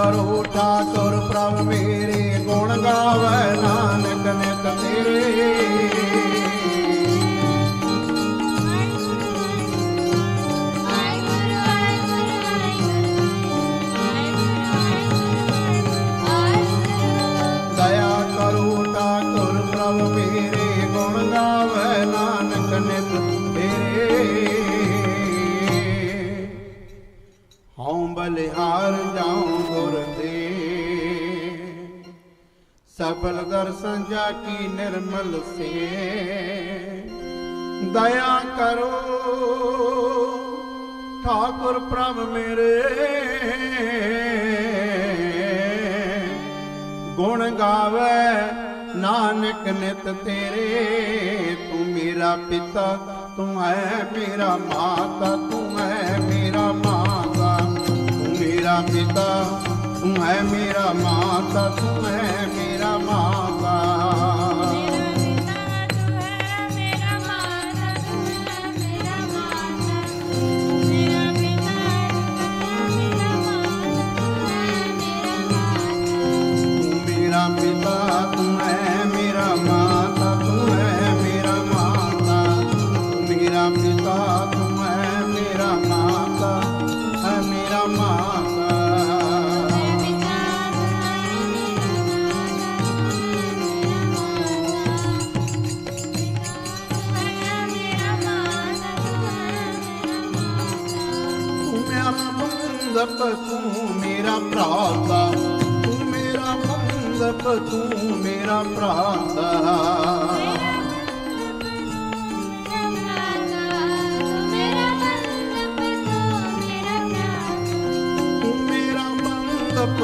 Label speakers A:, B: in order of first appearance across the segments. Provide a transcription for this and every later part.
A: ਕਰੋ ਠਾਕੁਰ ਪ੍ਰਭ ਮੇਰੇ ਗੁਣ ਗਾਵੇ ਨਾਨਕ ਨਿਤ ਤੇਰੇ। ਸਫਲ ਦਰਸ਼ਨ ਜਾ ਕੀ ਨਿਰਮਲ ਸੇ। ਦਇਆ ਕਰੋ, ਠਾਕੁਰ ਪ੍ਰਭ ਮੇਰੇ। ਗੁਣ ਗਾਵੇ, ਨਾਨਕ ਨਿਤ ਤੇਰੇ। ਤੂੰ ਮੇਰਾ ਪਿਤਾ, ਤੂੰ ਹੈ ਮੇਰਾ ਮਾਤਾ, ਤੂੰ ਹੈ ਮੇਰਾ ਮਾਤਾ। ਤੂੰ ਮੇਰਾ ਪਿਤਾ ਤੂੰ ਹੈ ਮੇਰਾ ਮਾਤਾ, ਤੂੰ ਹੈ ਮੇਰਾ ਮਾਤਾ। ਤੂੰ ਮੇਰਾ ਪਿਤਾ, ਤੂੰ ਹੈ ਮੇਰਾ ਮਾਤਾ, ਤੂੰ ਹੈ ਮੇਰਾ ਮਾਤਾ। ਮੇਰਾ ਪਿਤਾ ਮੰਦਪ ਤੂੰ ਮੇਰਾ ਭਰਾਤਾ। ਤੂੰ ਮੇਰਾ ਮੰਦਪ ਤੂੰ ਮੇਰਾ ਭਰਾਤਾ। ਤੂੰ ਮੇਰਾ ਮੰਗਪ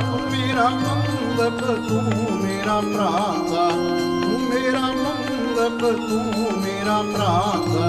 A: ਤੂੰ ਮੇਰਾ ਮੰਦਪ ਤੂੰ ਮੇਰਾ ਭਰਾਤਾ। ਤੂੰ ਮੇਰਾ ਮੰਦਪ ਤੂੰ ਮੇਰਾ ਭਰਾਤਾ।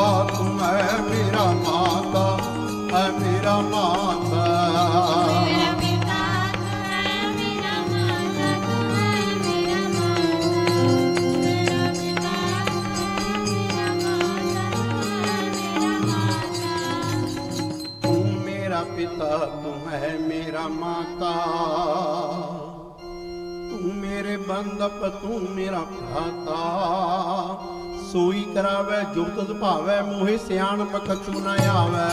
A: ਤੂੰ ਹੈ ਮੇਰਾ ਮਾਤਾ, ਹੈ ਮੇਰਾ ਮਾਤਾ। ਤੂੰ ਮੇਰਾ ਪਿਤਾ, ਤੂੰ ਹੈ ਮੇਰਾ ਮਾਤਾ। ਤੂੰ ਮੇਰੇ ਬੰਦਪ ਤੂੰ ਮੇਰਾ ਭਰਾਤਾ। ਸੋਈ ਕਰਾਵੇ ਜੋ ਤੁਧ ਭਾਵੇ ਮੋਹਿ ਸਿਆਣ ਬਖਚੂ ਨਾ ਆਵੇ।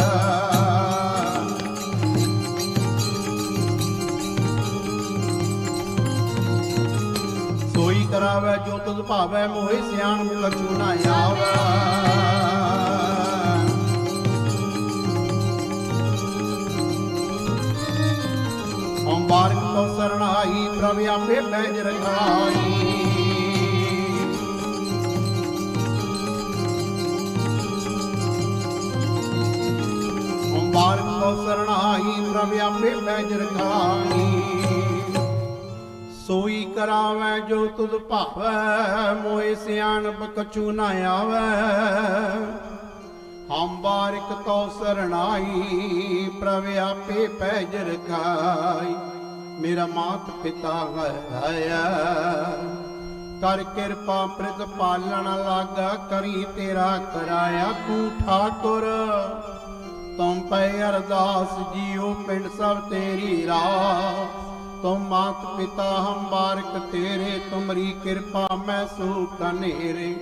A: ਸੋਈ ਕਰਾਵੇ ਜੋ ਤੁਧ ਭਾਵੇ ਮੋਹਿ ਸਿਆਣ ਬਖਚੂ ਨਾ ਆਵੇ। ਓਮ ਬਾਰਿਕ ਤੋ ਸਰਣਾਈ, ਪ੍ਰਭ ਆਪੇ ਬੈਜ ਰਖਾਈ। ਓਮ ਬਾਰਿਕ ਤੋ ਸਰਣਾਈ ਪ੍ਰਭ ਆਪੇ ਬੈਜ ਰਖਾਈ ਸੋਈ ਕਰਾਵੇ ਜੋ ਤੁਧ ਭਾਵੈ, ਮੋਏ ਸਿਆਣਪ ਕਛੂ ਨਾ ਆਵੇ। ਹਮ ਬਾਰਿਕ ਤੋ ਸਰਣਾਈ ਪ੍ਰਭ ਆਪੇ ਪੈਜ ਰਖਾਈ ਮੇਰਾ ਮਾਤ ਪਿਤਾ ਹੈ ਕਰ ਕਿਰਪਾ ਪ੍ਰਿਤ ਪਾਲਣ ਲਾਗਾ, ਕਰੀ ਤੇਰਾ ਕਰਾਇਆ ਤੂੰ ਠਾਕੁਰ ਤੁਮ ਪੈ ਅਰਦਾਸ ਜੀਉ ਪਿੰਡ ਸਭ ਤੇਰੀ ਰਾਹ ਤੁਮ ਮਾਤ ਪਿਤਾ ਹਮ ਬਾਰਕ ਤੇਰੇ, ਤੁਮਰੀ ਕਿਰਪਾ ਮੈਂ ਸੋ ਕਨੇਰੇ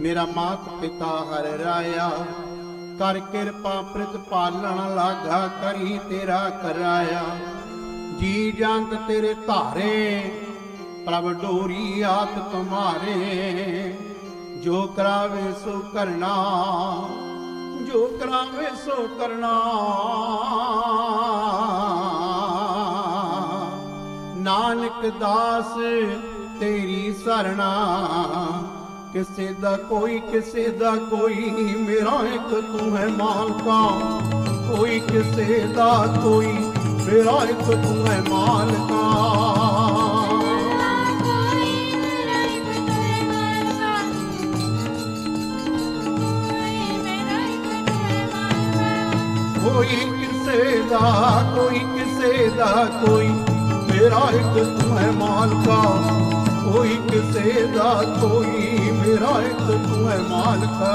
A: ਮੇਰਾ ਮਾਤ ਪਿਤਾ ਹਰ ਰਾਇਆ, ਕਰ ਕਿਰਪਾ ਪ੍ਰਿਤ ਪਾਲਣ ਲਾਗਾ ਕਰੀ ਤੇਰਾ ਕਰਾਇਆ। ਜੀ ਜੰਤ ਤੇਰੇ ਧਾਰੇ, ਪ੍ਰਭ ਡੋਰੀ ਆਤ ਤੁਮਾਰੇ। ਜੋ ਕਰਾਵੇ ਸੋ ਕਰਨਾ ਜੋ ਕਰਾਵੇ ਸੋ ਕਰਨਾ। ਨਾਨਕ ਦਾਸ, ਤੇਰੀ ਸਰਣਾ। ਕਿਸੇ ਦਾ ਕੋਈ, ਕਿਸੇ ਦਾ ਕੋਈ, ਮੇਰਾ ਇੱਕ ਤੂੰ ਹੈ ਮਾਲਕਾ। ਕੋਈ ਕਿਸੇ ਦਾ ਕੋਈ, ਮੇਰਾ ਇੱਕ ਤੂੰ ਹੈ ਮਾਲਕਾ। ਕਿਸੇ ਦਾ, ਕੋਈ ਕਿਸੇ ਦਾ ਕੋਈ। ਮੇਰਾ ਇੱਕ ਤੂੰ ਹੈ ਮਾਲਕਾ ਕੋਈ ਕਿਸੇ ਦਾ ਕੋਈ। ਮੇਰਾ ਇੱਕ ਤੂੰ ਹੈ ਮਾਲਕਾ